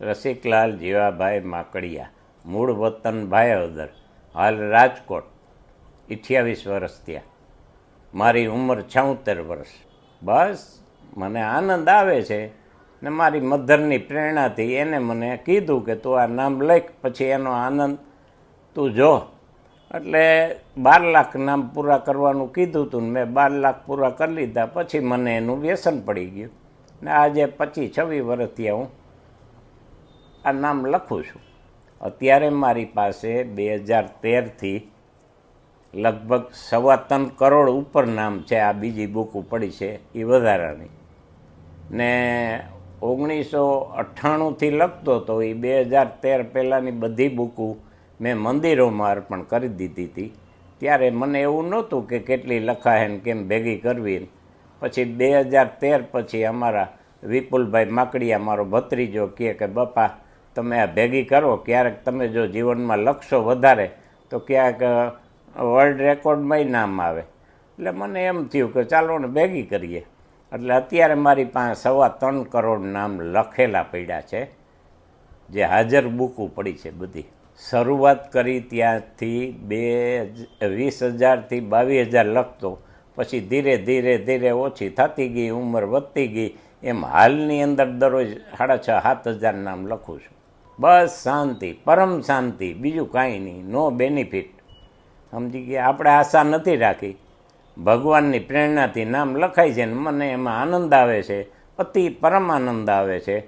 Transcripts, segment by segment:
રસિકલાલ, જીવાભાઈ માકડિયા, મૂળ વતન ભાયાવદર હાલ રાજકોટ અઠ્યાવીસ વર્ષ થયા. મારી ઉંમર છોતેર વર્ષ. બસ, મને આનંદ આવે છે ને મારી મધરની પ્રેરણાથી એને મને કીધું કે તું આ નામ લખ, પછી એનો આનંદ તું જો. એટલે બાર લાખ નામ પૂરા કરવાનું કીધું હતું ને મેં બાર લાખ પૂરા કરી લીધા, પછી મને એનું વ્યસન પડી ગયું. ને આજે પચીસ છવ્વીસ વર્ષથી હું આ નામ લખું છું. અત્યારે મારી પાસે બે હજાર તેરથી લગભગ સવા ત્રણ કરોડ ઉપર નામ છે. આ બીજી બુક પડી છે એ વધારાની. ને ઓગણીસો અઠ્ઠાણુંથી લખતો હતો એ બે હજાર તેર પહેલાંની બધી બુકો મેં મંદિરોમાં અર્પણ કરી દીધી હતી. ત્યારે મને એવું નહોતું કે કેટલી લખાય ને કેમ ભેગી કરવી પછી બે હજાર તેર પછી અમારા વિપુલભાઈ માકડીયા, મારો ભત્રીજો કહે કે, બાપા તમે આ ભેગી કરો, ક્યારેક તમે જો જીવનમાં લખશો વધારે, તો ક્યાંક વર્લ્ડ રેકોર્ડમાંય નામ આવે. એટલે મને એમ થયું કે ચાલો ને ભેગી કરીએ. એટલે અત્યારે મારી પાસે સવા ત્રણ કરોડ નામ લખેલા પડ્યા છે, જે હાજર બુકો પડી છે બધી. શરૂઆત કરી ત્યાંથી બે વીસ હજારથી બાવીસ હજાર લખતો, પછી ધીરે ધીરે ધીરે ઓછી થતી ગઈ, ઉંમર વધતી ગઈ, એમ હાલની અંદર દરરોજ સાડા છ, સાત હજાર નામ લખું છું. બસ શાંતિ, પરમ શાંતિ, બીજું કાંઈ નહીં, નો બેનિફિટ સમજી ગયા? આપણે આશા નથી રાખી. ભગવાનની પ્રેરણાથી નામ લખાય છે ને મને એમાં આનંદ આવે છે, અતિ પરમ આનંદ આવે છે.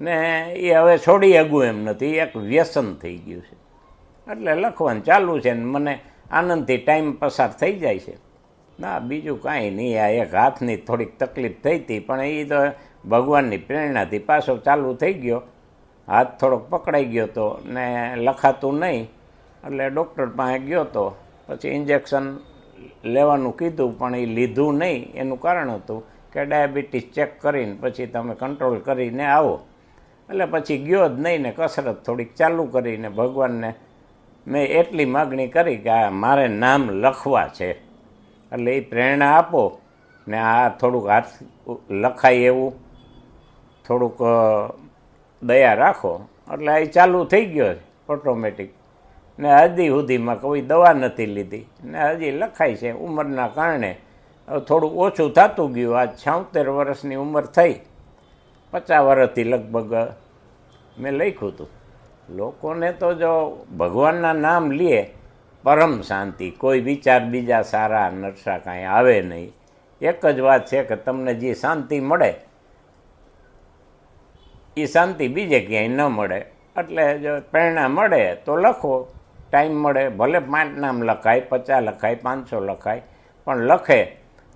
ને એ હવે છોડી અગું એમ નથી, એક વ્યસન થઈ ગયું છે. એટલે લખવાનું ચાલુ છે ને મને આનંદથી ટાઈમ પસાર થઈ જાય છે. ના, બીજું કાંઈ નહીં, આ એક હાથની થોડીક તકલીફ થઈ હતી, પણ એ તો ભગવાનની પ્રેરણાથી પાછો ચાલુ થઈ ગયો. હાથ થોડોક પકડાઈ ગયો તો ને લખાતું નહીં, એટલે ડૉક્ટર પાસે ગયો તો. પછી ઇન્જેક્શન લેવાનું કીધું, પણ એ લીધું નહીં. એનું કારણ હતું કે ડાયાબિટીસ ચેક કરીને પછી તમે કંટ્રોલ કરીને આવો. એટલે પછી ગયો જ નહીં ને કસરત થોડીક ચાલુ કરીને ભગવાનને મેં એટલી માગણી કરી કે આ મારે નામ લખવા છે. એટલે એ પ્રેરણા આપો ને આ થોડુંક હાથ લખાય એવું, થોડુંક દયા રાખો. એટલે એ ચાલુ થઈ ગયો ઓટોમેટિક ને હજી સુધીમાં કોઈ દવા નથી લીધી. ને હજી લખાય છે, ઉંમરના કારણે. થોડું ઓછું થતું ગયું આ છાંતેર વર્ષની ઉંમર થઈ. પચાસ વર્ષથી લગભગ મેં લખ્યું હતું. લોકોને તો જો ભગવાનના નામ લે, પરમ શાંતિ, કોઈ વિચાર બીજા સારા નરસા કાંઈ આવે નહીં. એક જ વાત છે કે તમને જે શાંતિ મળે એ શાંતિ બીજે ક્યાંય ન મળે. એટલે જો પ્રેરણા મળે તો લખો. ટાઈમ મળે, ભલે પાંચ નામ લખાય, પચાસ લખાય, પાંચસો લખાય, પણ લખે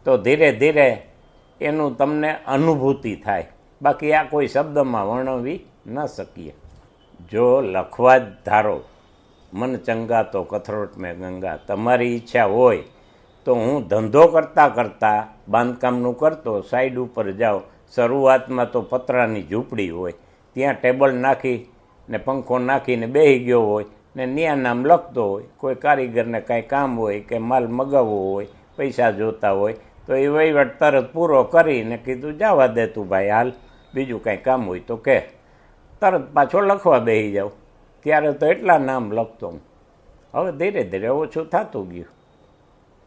તો ધીરે ધીરે એનું તમને અનુભૂતિ થાય. બાકી આ કોઈ શબ્દમાં વર્ણવી ન શકીએ. જો લખવા જ ધારો, મન ચંગા તો કથરોટ મેં ગંગા, તમારી ઈચ્છા હોય તો હું ધંધો કરતાં કરતાં બાંધકામનું કરતો સાઈડ ઉપર જાઓ શરૂઆતમાં તો પતરાની ઝૂંપડી હોય, ત્યાં ટેબલ નાખી ને પંખો નાખીને બેસી ગયો હોય ને ન્યા નામ લખતો હોય, કોઈ કારીગરને કાંઈ કામ હોય કે માલ મગાવવો હોય, પૈસા જોતા હોય, તો એ વહીવટ તરત પૂરો કરીને કીધું, જવા દે તું ભાઈ, હાલ, બીજું કાંઈ કામ હોય તો કે. તરત પાછો લખવા બેસી જાઉં. ત્યારે તો એટલા નામ લખતો હું. હવે ધીરે ધીરે ઓછું થતું ગયું.